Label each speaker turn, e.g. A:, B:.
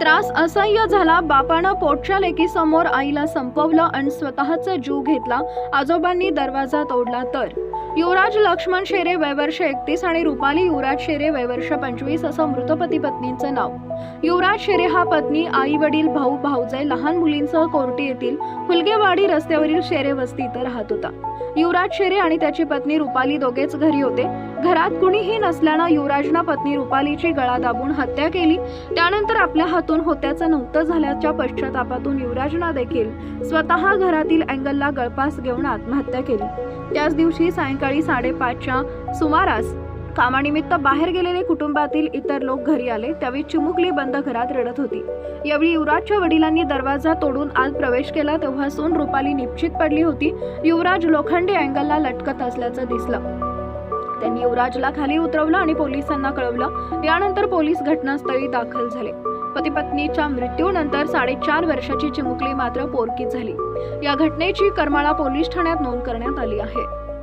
A: त्रास असह्य झाला. बापानं पोटच्या लेकीसमोर आईला संपवलं आणि स्वतःचा जीव घेतला. आजोबांनी दरवाजा तोडला तर. युवराज लक्ष्मण शेरे वयवर्ष एकतीस आणि रुपाली युवराज शेरे वयवर्ष पंचवीस असं मृतपती पत्नीचं नाव. युवराज शेरे हा पत्नी आई वडील भाऊ भाऊजय लहान मुलींसह कोर्टी येथील फुलगेवाडी रस्त्यावरील शेरे वस्ती इथं राहत होता. युवराज शेरे आणि त्याची पत्नी रुपाली दोघेच घरी होते. घरात कुणीही नसल्यानं युवराजनं पत्नी रुपालीची गळा दाबून हत्या केली. त्यानंतर आपल्या हातून होत्याचं नव्हतं झाल्याच्या पश्चातापातून युवराजनं देखील स्वतः घरातील अँगलला गळपास घेऊन आत्महत्या केली. त्याच दिवशी सायंकाळी साडेपाचच्या सुमारास कामानिमित्त बाहेर गेलेले कुटुंबातील इतर लोक घरी आले. त्यावेळी चिमुकली बंद घरात रडत होती. यावेळी युवराजच्या वडिलांनी दरवाजा तोडून आत प्रवेश केला. तेव्हा सून रुपाली निश्चित पडली होती. युवराज लोखंडी अँगलला लटकत असल्याचं दिसलं. त्यांनी युवराजला खाली उतरवलं आणि पोलिसांना कळवलं. यानंतर पोलीस घटनास्थळी दाखल झाले. पती पत्नीच्या मृत्यूनंतर साडेचार वर्षाची चिमुकली मात्र पोरकी झाली. या घटनेची करमाळा पोलीस ठाण्यात नोंद करण्यात आली आहे.